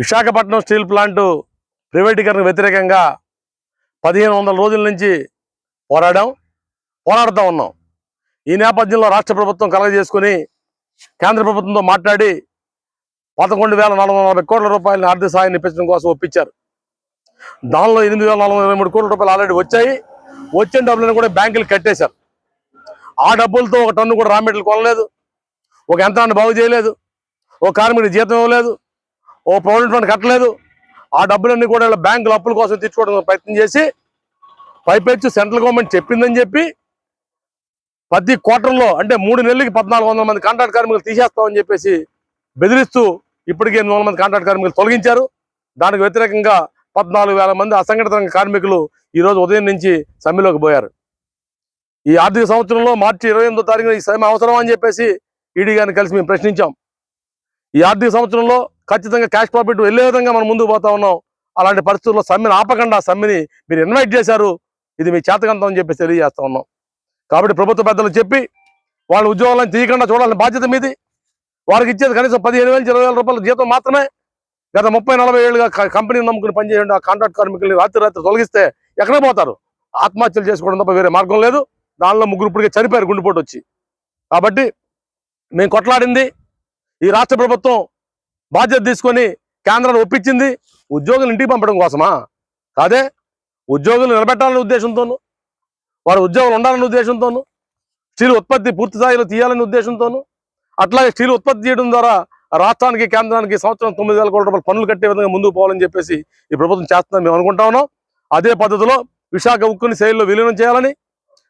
Visakhapatnam steel plant ప్రైవేటీకరణ వ్యతిరేకంగా పదిహేను వందల రోజుల నుంచి పోరాడాం పోరాడుతూ ఉన్నాం. ఈ నేపథ్యంలో రాష్ట్ర ప్రభుత్వం కలగజేసుకుని కేంద్ర ప్రభుత్వంతో మాట్లాడి పదకొండు వేల నాలుగు వందల నలభై కోట్ల రూపాయలని ఆర్థిక సాయాన్ని ఇప్పించడం కోసం ఒప్పించారు. దానిలో ఎనిమిది వేల నాలుగు వందల మూడు కోట్ల రూపాయలు ఆల్రెడీ వచ్చాయి. వచ్చిన డబ్బులను కూడా బ్యాంకులు కట్టేశారు. ఆ డబ్బులతో ఒక టన్ను కూడా రా మెటీరియల్ కొనలేదు. ఒక యంత్రాన్ని బాగు చేయలేదు. ఒక కార్మికుడి జీతం ఇవ్వలేదు. ఓ ప్రొవిడెంట్ ఫండ్ కట్టలేదు. ఆ డబ్బులన్నీ కూడా ఇలా బ్యాంకుల అప్పుల కోసం తెచ్చుకోవడం ప్రయత్నం చేసి పైపెచ్చు సెంట్రల్ గవర్నమెంట్ చెప్పిందని చెప్పి ప్రతి క్వార్టర్లో అంటే మూడు నెలలకి పద్నాలుగు వందల మంది కాంట్రాక్ట్ కార్మికులు తీసేస్తామని చెప్పేసి బెదిరిస్తూ ఇప్పటికే ఎనిమిది మంది కాంట్రాక్ట్ కార్మికులు తొలగించారు. దానికి వ్యతిరేకంగా పద్నాలుగు వేల మంది అసంఘటిత రంగ కార్మికులు ఈరోజు ఉదయం నుంచి సమ్మెలోకి పోయారు. ఈ ఆర్థిక సంవత్సరంలో మార్చి ఇరవై ఎనిమిదో తారీఖున ఈ సమ్మె అవసరం అని చెప్పేసి ఈడీ గారిని కలిసి మేము ప్రశ్నించాం. ఈ ఆర్థిక సంవత్సరంలో ఖచ్చితంగా క్యాష్ ప్రాఫిట్ వెళ్ళే విధంగా మనం ముందుకు పోతా ఉన్నాం. అలాంటి పరిస్థితుల్లో సమ్మెని ఆపకుండా సమ్మెని మీరు ఇన్వైట్ చేశారు. ఇది మీ చేతకంతం అని చెప్పేసి తెలియజేస్తా ఉన్నాం. కాబట్టి ప్రభుత్వ పెద్దలు చెప్పి వాళ్ళ ఉద్యోగాలను తీయకుండా చూడాలని బాధ్యత మీది. వారికి ఇచ్చేది కనీసం పదిహేను వేల ఇరవై వేల రూపాయల జీతం మాత్రమే. గత ముప్పై నలభై ఏళ్ళుగా కంపెనీ కంపెనీని నమ్ముకుని పనిచేయండి ఆ కాంట్రాక్ట్ కార్మికుల్ని రాత్రి రాత్రి తొలగిస్తే ఎక్కడ పోతారు? ఆత్మహత్యలు చేసుకోవడం తప్ప వేరే మార్గం లేదు. దానిలో ముగ్గురు ఇప్పటికే చనిపోయారు గుండెపోటు వచ్చి. కాబట్టి మేము కొట్లాడింది. ఈ రాష్ట్ర ప్రభుత్వం బాధ్యత తీసుకొని కేంద్రాన్ని ఒప్పించింది ఉద్యోగులు ఇంటికి పంపడం కోసమా? కాదే ఉద్యోగులు నిలబెట్టాలనే ఉద్దేశంతోనూ వారి ఉద్యోగులు ఉండాలనే ఉద్దేశంతోనూ స్టీల్ ఉత్పత్తి పూర్తి స్థాయిలో తీయాలనే ఉద్దేశంతోనూ అట్లాగే స్టీల్ ఉత్పత్తి చేయడం ద్వారా రాష్ట్రానికి కేంద్రానికి సంవత్సరం తొమ్మిది వేల కోట్ల రూపాయలు పన్నులు కట్టే విధంగా ముందుకు పోవాలని చెప్పేసి ఈ ప్రభుత్వం చేస్తుందని మేము అనుకుంటా ఉన్నాం. అదే పద్ధతిలో విశాఖ ఉక్కుని శైలిలో విలీనం చేయాలని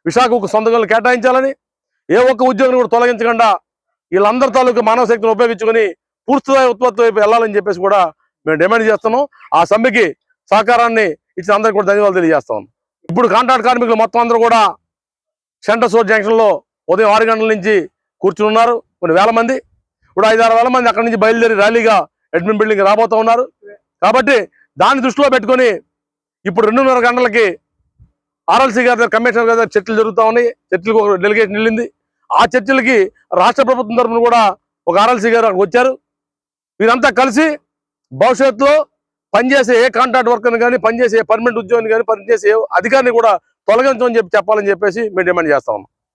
విశాఖ ఉక్కు సొంతగా కేటాయించాలని ఏ ఒక్క ఉద్యోగిని కూడా తొలగించకుండా వీళ్ళందరి తాలూకు మానవ శక్తిని ఉపయోగించుకొని పూర్తిగా ఉత్పత్తి వైపు వెళ్ళాలని చెప్పేసి కూడా మేము డిమాండ్ చేస్తున్నాం. ఆ సమ్మెకి సహకారాన్ని ఇచ్చిన అందరికీ కూడా ధన్యవాదాలు తెలియజేస్తాం. ఇప్పుడు కాంట్రాక్ట్ కార్మికులు మొత్తం అందరూ కూడా సెంటర్ సోర్ జంక్షన్లో ఉదయం ఆరు గంటల నుంచి కూర్చుని ఉన్నారు. కొన్ని వేల మంది ఇప్పుడు ఐదు ఆరు వేల మంది అక్కడి నుంచి బయలుదేరి ర్యాలీగా అడ్మిన్ బిల్డింగ్ రాబోతూ ఉన్నారు. కాబట్టి దాన్ని దృష్టిలో పెట్టుకొని ఇప్పుడు రెండున్నర గంటలకి ఆర్ఎల్సీ గారి దగ్గర కమిషనర్ గారి దగ్గర చర్చలు జరుగుతూ ఉన్నాయి. చర్చలకు ఒక డెలిగేషన్ వెళ్ళింది. ఆ చర్చలకి రాష్ట్ర ప్రభుత్వం తరఫున కూడా ఒక ఆర్ఎల్సీ గారు అక్కడికి వచ్చారు. వీరంతా కలిసి భవిష్యత్తులో పనిచేసే ఏ కాంట్రాక్ట్ వర్కర్ని కానీ పనిచేసే పర్మనెంట్ ఉద్యోగిని కానీ పనిచేసే అధికారిని కూడా తొలగించమని చెప్పి చెప్పాలని చెప్పేసి మేము డిమాండ్ చేస్తా ఉన్నాం.